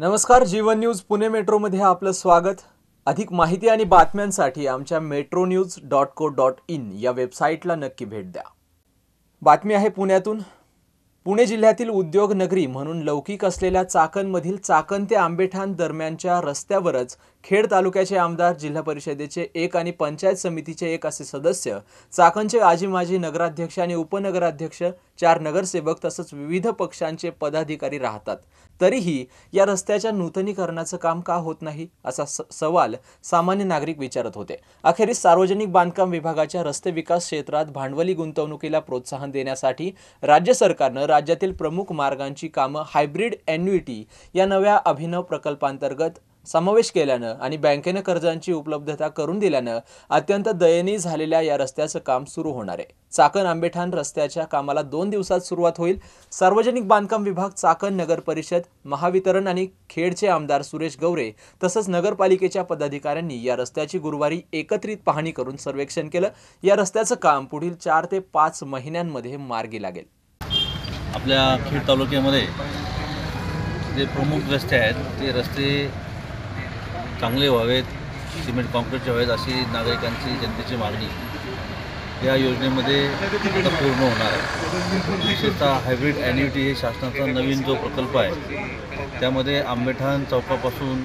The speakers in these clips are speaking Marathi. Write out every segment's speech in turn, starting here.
नमस्कार जीवन न्यूज पुणे मेट्रोमध्ये आपलं स्वागत. अधिक माहिती आणि बातम्यांसाठी आमच्या metro news dot co dot in या वेबसाईटला नक्की भेट द्या. बातमी आहे पुण्यातून. पुणे जिल्ह्यातील उद्योग नगरी म्हणून लौकिक असलेल्या चाकणमधील चाकण ते आंबेठाण दरम्यानच्या रस्त्यावरच खेड तालुक्याचे आमदार जिल्हा परिषदेचे एक आणि पंचायत समितीचे एक असे सदस्य चाकणचे आजी माजी नगराध्यक्ष आणि उपनगराध्यक्ष चार नगरसेवक तसंच विविध पक्षांचे पदाधिकारी राहतात. तरीही या रस्त्याच्या नूतनीकरणाचं काम का होत नाही असा स- सवाल सामान्य नागरिक विचारत होते. अखेरीस सार्वजनिक बांधकाम विभागाच्या रस्ते विकास क्षेत्रात भांडवली गुंतवणुकीला प्रोत्साहन देण्यासाठी राज्य सरकारनं राज्यातील प्रमुख मार्गांची कामं हायब्रिड एन्युइटी या नव्या अभिनव प्रकल्पांतर्गत समावेश केल्यानं आणि बँकेनं कर्जांची उपलब्धता करून दिल्यानं अत्यंत दयनीय झालेल्या या रस्त्याचं काम सुरू होणार आहे. चाकण आंबेठाण रस्त्याच्या कामाला दोन दिवसात सुरुवात होईल. सार्वजनिक बांधकाम विभाग चाकण नगर परिषद महावितरण आणि खेडचे आमदार सुरेश गवरे तसंच नगरपालिकेच्या पदाधिकाऱ्यांनी या रस्त्याची गुरुवारी एकत्रित पाहणी करून सर्वेक्षण केलं. या रस्त्याचं काम पुढील चार ते पाच महिन्यांमध्ये मार्गी लागेल. आपल्या खेड तालुक्यामध्ये जे प्रमुख रस्ते आहेत ते रस्ते चांगले व्हावेत सिमेंट कॉन्क्रीटचे व्हावेत अशी नागरिकांची जनतेची मागणी. या योजनेमध्ये आता पूर्ण होणार आहे. विशेषतः हायब्रिड ॲन्युटी हे शासनाचा नवीन जो प्रकल्प आहे त्यामध्ये आंबेठाण चौकापासून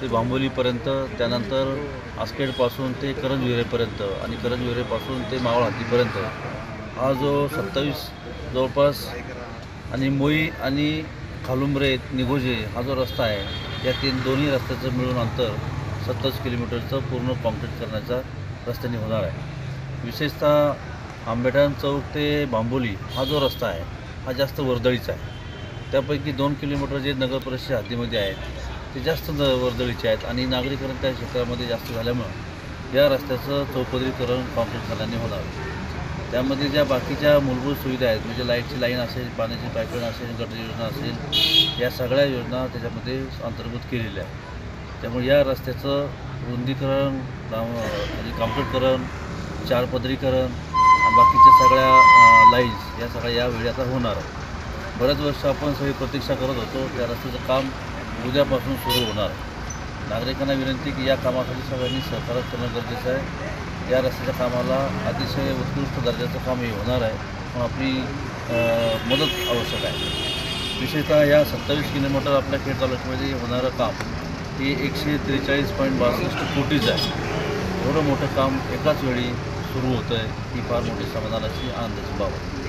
ते बांबोलीपर्यंत त्यानंतर आसखेडपासून ते करंजविरेपर्यंत आणि करंजविरेपासून ते मावळ हद्दीपर्यंत हा जो सत्तावीस जवळपास आणि मोई आणि खालुंब्रे निगोजे हा जो रस्ता आहे. या तीन दोन्ही रस्त्याचं मिळून अंतर सत्तावीस किलोमीटरचं पूर्ण कॉन्क्रीट करण्याचा रस्त्याने होणार आहे. विशेषतः आंबेठाण चौक ते बांबोली हा जो रस्ता आहे हा जास्त वर्दळीचा आहे. त्यापैकी दोन किलोमीटर जे नगर परिषद हद्दीमध्ये आहेत ते जास्त न वर्दळीचे आहेत आणि नागरीकरण त्या क्षेत्रामध्ये जास्त झाल्यामुळं या रस्त्याचं चौपदरीकरण कॉन्क्रीट झाल्याने होणार त्यामध्ये ज्या बाकीच्या मूलभूत सुविधा आहेत म्हणजे लाईटची लाईन असेल पाण्याची पाईपलाईन असेल गटर योजना असेल या सगळ्या योजना त्याच्यामध्ये अंतर्भूत केलेल्या आहेत. त्यामुळे या रस्त्याचं रुंदीकरण म्हणजे आणि चारपदरीकरण आणि बाकीच्या सगळ्या लाईन्स या सगळ्या या आता होणार आहे बऱ्याच वर्ष आपण सगळी प्रतीक्षा करत होतो त्या रस्त्याचं काम उद्यापासून सुरू होणार नागरिकांना विनंती की या कामासाठी सगळ्यांनी सहकार्य करणं गरजेचं आहे. या रस्त्याच्या कामाला अतिशय उत्कृष्ट दर्जाचं काम हे होणार आहे. पण आपली मदत आवश्यक आहे. विशेषतः या सत्तावीस किलोमीटर आपल्या खेड तालुक्यामध्ये होणारं काम हे एकशे त्रेचाळीस पॉईंट बासष्ट कोटीचं आहे. एवढं मोठं काम एकाच वेळी सुरू होतं आहे ही फार मोठी समाधानाची आनंदाची बाब आहे.